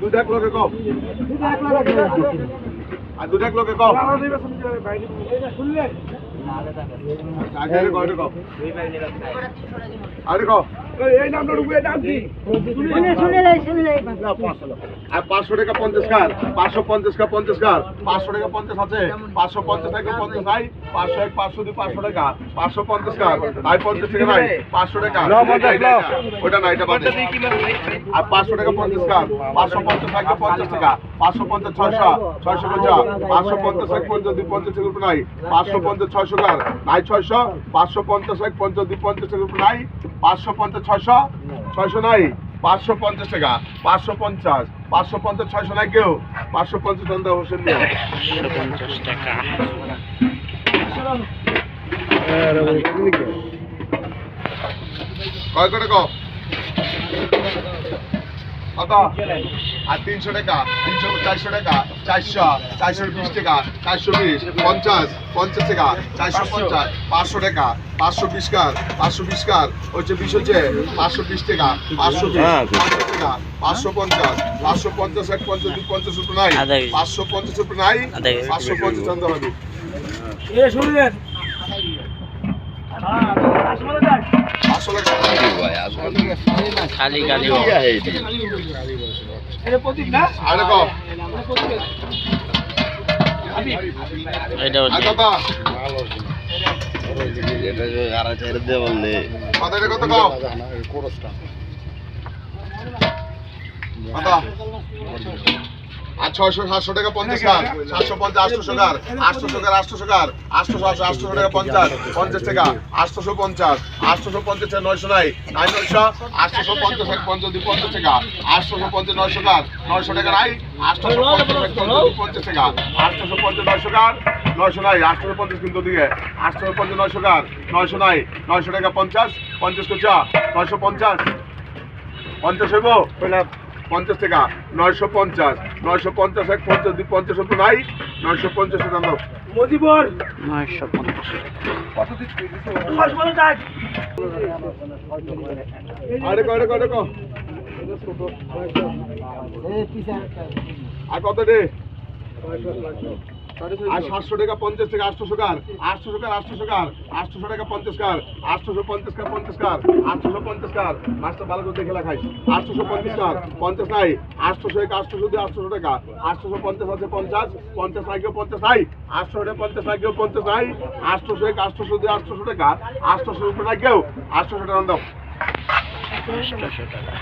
দুটা এক লোকে কম আর দুটা এক লোকে কম। কম আরে কম এই নামটা ঢুকবে নাম কি আর পাঁচশো টাকা পঞ্চাশ কার? পাঁচশো পঞ্চাশ কার পঞ্চাশ কার? পাঁচশো টাকা পঞ্চাশ আছে। পাঁচশো পঞ্চাশ টাকা পঞ্চাশ নাই পাঁচশো এক পাঁচশো দুই পাঁচশো টাকা। পাঁচশো পঞ্চাশ কার? তাই পঞ্চাশ টাকা নাই পাঁচশো টাকা। ওটা না এটা বাদে আর পাঁচশো টাকা পঞ্চাশ কার? পাঁচশো পঞ্চাশ টাকা পঞ্চাশ টাকা। পাঁচশো পঞ্চাশ ছয়শো ছয়শো পঞ্চাশ। পাঁচশো পঞ্চাশ এক পঞ্চাশ দুই পঞ্চাশ নাই। পাঁচশো পঞ্চাশ ছয়শো কার নাই ছয়শো পাঁচশো পঞ্চাশ এক পঞ্চাশ দুই পঞ্চাশ উপর নাই পাঁচশো পঞ্চাশ ছয়শো? ছয়শো নাই পাঁচশো পঞ্চাশ টাকা পাঁচশো পঞ্চাশ পাঁচশো পঞ্চাশ ছয়শো নাই কেউ পাঁচশো পঞ্চাশ চন্দা হোসেন নিয়ে কয় করে কম কত আর তিনশো টাকা তিনশো চারশো টাকা চারশো চারশো বিশ টাকা চারশো বিশ পঞ্চাশ পঞ্চাশ টাকা চারশো পঞ্চাশ পাঁচশো টাকা পাঁচশো বিশ কার পাঁচশো বিশ কার হচ্ছে বিশ হচ্ছে পাঁচশো বিশ টাকা পাঁচশো পঞ্চাশ টাকা পাঁচশো পঞ্চাশ পাঁচশো পঞ্চাশ এক পঞ্চাশ দুই পঞ্চাশ রুপে নাই পাঁচশো পঞ্চাশ রুপে নাই পাঁচশো পঞ্চাশ আনতে হবে খালি কম? এটা হচ্ছে আর ছয়শো সাতশো টাকা পঞ্চাশ কার সাতশো পঞ্চাশ আটশোশো কার আটশোশো কার আটশোশো আটশোশো আটশো আটশোশো টাকা পঞ্চাশ। পঞ্চাশ টাকা আটশোশো পঞ্চাশ। আটশোশো পঞ্চাশ টাকা নয়শো নাই। নাই নয়শো আটশোশো পঞ্চাশ এক পঞ্চাশ দুই পঞ্চাশ টাকা। আটশোশো পঞ্চাশ নয়শো কার নয়শো টাকা নাই। আটশোশো পঞ্চাশ এক পঞ্চাশ দুই পঞ্চাশ টাকা। আটশোশো পঞ্চাশ নয়শো কার নয়শো নাই। আটশোশো পঞ্চাশ কিন্তু দিকে আটশোশো পঞ্চাশ নয়শো কার নয়শো নাই। নয়শো টাকা পঞ্চাশ। পঞ্চাশ কোচা নয়শো পঞ্চাশ। পঞ্চাশ হইব? পঞ্চাশ টাকা। নয়শো পঞ্চাশ। নয়শো পঞ্চাশ এক পঞ্চাশ দুই পঞ্চাশ তো নাই নয়শো পঞ্চাশ দাম। দাও মজিবর। নয়শো পঞ্চাশ। আরে কয়? আর কত রে আর সাতশো টাকা পঞ্চাশ টাকা আটশোশো কার? আটশোশো কার আটশোশো কার? আটশোশো টাকা পঞ্চাশ কার? আটশোশো পঞ্চাশ কার পঞ্চাশ কার? আটশোশো পঞ্চাশ কার? মাছটা ভালো করে দেখে লেখাই আটশোশো পঞ্চাশ কার? পঞ্চাশ নাই। আটশোশো এক আটশোশো দিয়ে আটশোশো টাকা। আটশোশো পঞ্চাশ আছে পঞ্চাশ পঞ্চাশ নাই কেউ পঞ্চাশ নাই। আটশো টাকা পঞ্চাশ নাই কেউ পঞ্চাশ নাই। আটশোশো এক আটশোশো দিয়ে আটশোশো টাকা। আটশোশো উপরে নাই কেউ। আটশোশো টাকা দাও। আটশোশো টাকা।